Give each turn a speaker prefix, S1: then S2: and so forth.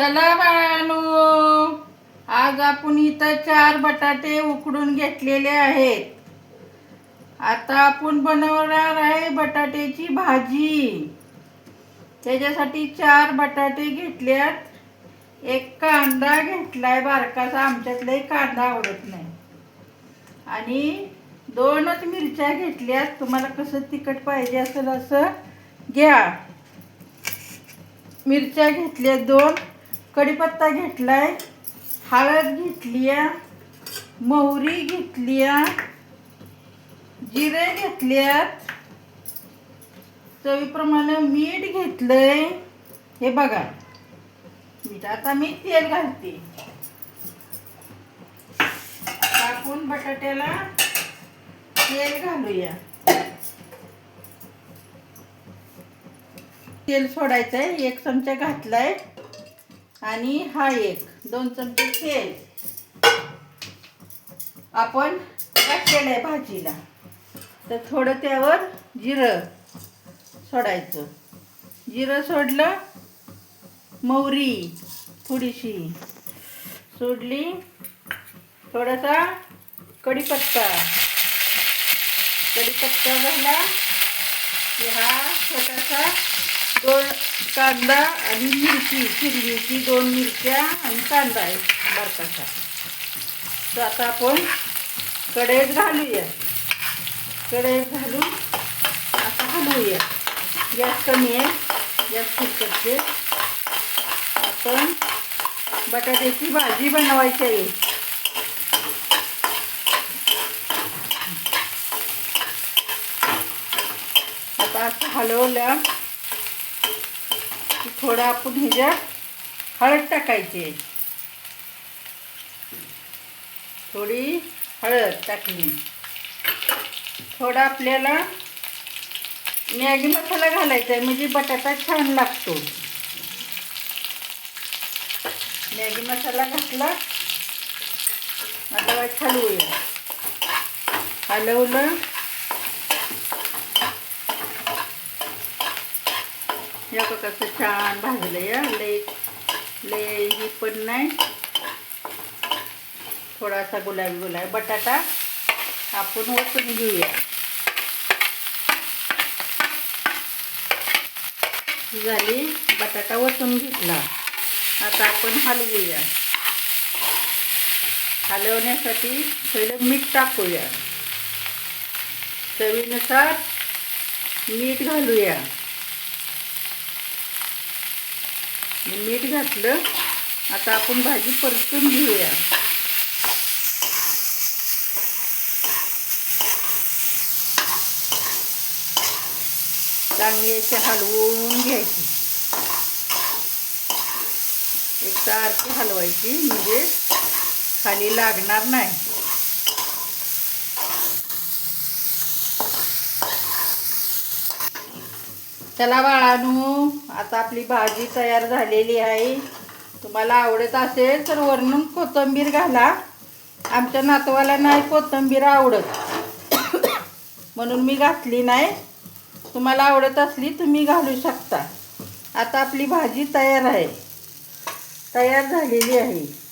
S1: चला बाळानो आज आपण इथं चार बटाटे उकडून घेतलेले आहेत. आता आपण बनवणार आहे बटाट्याची भाजी. त्याच्यासाठी चार बटाटे घेतल्यात. एक कांदा घेतलाय बारकासा आमच्यातलाही कांदा आवडत नाही. आणि दोनच मिरच्या घेतल्यात. तुम्हाला कसं तिखट पाहिजे असेल असं घ्या. मिरच्या घेतल्या दोन. कढीपत्ता घेतलाय हळद घेतली मोहरी घेतली जिरे घेतल्यात. चवीप्रमाणे मीठ घेतलंय. हे बघा मीठ आता मी तेल घालते. टाकून बटाट्याला तेल घालूया. तेल सोडायचंय एक चमचा घातलाय. आणि हा एक दोन चमचे तेल. आपण टाकलेलं आहे भाजीला. तर थोडं त्यावर जिरं सोडायचं. जिरं सोडलं मोहरी थोडीशी सोडली थोडासा कढीपत्ता. कढीपत्ता झाला. की हा छोटासा कांदा आणि मिरची चिरलीची दोन मिरच्या आणि कांदा आहे बारकासा तर आता आपण कढईत घालूया. कढईत घालून आता हलवूया. गॅस कमी आहे. गॅस करते. आपण बटाट्याची भाजी बनवायची आहे. आता असं हलवलं की थोडं आपण ह्याच्यात हळद टाकायची. आहे. थोडी हळद टाकली. थोडा आपल्याला मॅगी मसाला घालायचा आहे म्हणजे बटाटा छान लागतो. मॅगी मसाला घातला. आता हलवूया. हलवलं. या कसं छान भाजलं या लय लय ही पण नाही. थोडासा गुलाबी गुलाबी बटाटा आपण ओतून घेऊया. झाली बटाटा ओतून घेतला. आता आपण हलवूया हलवण्यासाठी पहिलं मीठ टाकूया. चवीनुसार मीठ घालूया. मीठ घातलं. आता आपण भाजी परतून घेऊया. चांगली अशी हलवून घ्यायची. एक सारखी हलवायची म्हणजे खाली लागणार नाही. चला बाळानू आता आपली भाजी तयार झालेली आहे. तुम्हाला आवडत असेल तर वरून कोथिंबीर घाला. आमच्या नातवाला नाही कोथिंबीर आवडत. म्हणून मी घातली नाही. तुम्हाला आवडत असली तुम्ही घालू शकता. आता आपली भाजी तयार आहे. तयार झालेली आहे.